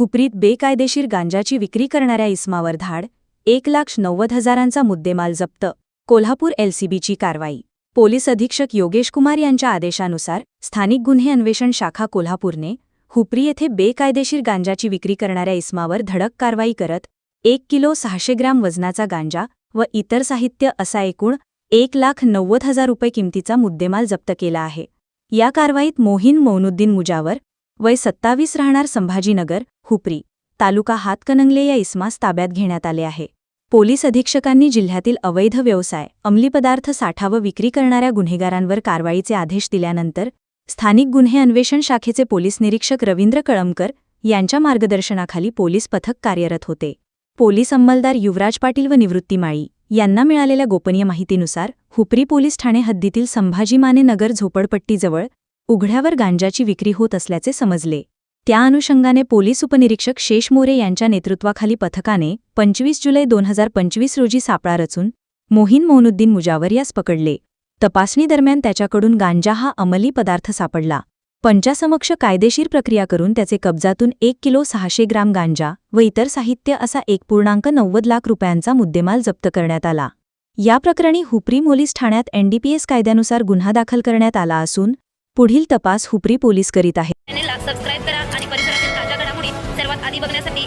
हुपरीत बेकायदेशीर गांजाची विक्री करणाऱ्या इस्मावर धाड एक लाख नव्वद हजारांचा मुद्देमाल जप्त कोल्हापूर एलसीबीची कारवाई. पोलीस अधीक्षक योगेश कुमार यांच्या आदेशानुसार स्थानिक गुन्हे अन्वेषण शाखा कोल्हापूरने हुपरी येथे बेकायदेशीर गांजाची विक्री करणाऱ्या इस्मावर धडक कारवाई करत एक किलो सहाशे ग्रॅम वजनाचा गांजा व इतर साहित्य असा एकूण एक लाख नव्वद हजार रुपये किमतीचा मुद्देमाल जप्त केला आहे. या कारवाईत मोहीन मौनुद्दीन मुजावर वय सत्तावीस राहणार संभाजीनगर हुपरी तालुका हातकणंगले या इस्मास ताब्यात घेण्यात आले आहे. पोलीस अधीक्षकांनी जिल्ह्यातील अवैध व्यवसाय अंमली पदार्थ साठा व विक्री करणाऱ्या गुन्हेगारांवर कारवाईचे आदेश दिल्यानंतर स्थानिक गुन्हे अन्वेषण शाखेचे पोलीस निरीक्षक रवींद्र कळमकर यांच्या मार्गदर्शनाखाली पोलीस पथक कार्यरत होते. पोलीस अंमलदार युवराज पाटील व निवृत्ती माळी यांना मिळालेल्या गोपनीय माहितीनुसार हुपरी पोलीस ठाणे हद्दीतील संभाजी माने नगर झोपडपट्टीजवळ उघड्यावर गांजाची विक्री होत असल्याचे समजले. त्या अनुषंगाने पोलीस उपनिरीक्षक शेष मोरे यांच्या नेतृत्वाखाली पथकाने पंचवीस जुलै दोन हजार पंचवीस रोजी सापळा रचून मोहीन मोहनुद्दीन मुजावर यास पकडले. तपासणी दरम्यान त्याच्याकडून गांजा हा अंमली पदार्थ सापडला. पंचासमक्ष कायदेशीर प्रक्रिया करून त्याचे कब्जातून एक किलो सहाशे ग्राम गांजा व इतर साहित्य असा एक पूर्णांक नव्वद लाख रुपयांचा मुद्देमाल जप्त करण्यात आला. या प्रकरणी हुपरी मोलीस ठाण्यात एनडीपीएस कायद्यानुसार गुन्हा दाखल करण्यात आला असून पुढील तपास हुपरी पोलीस करीत आहे सर्वात आधी बघण्यासाठी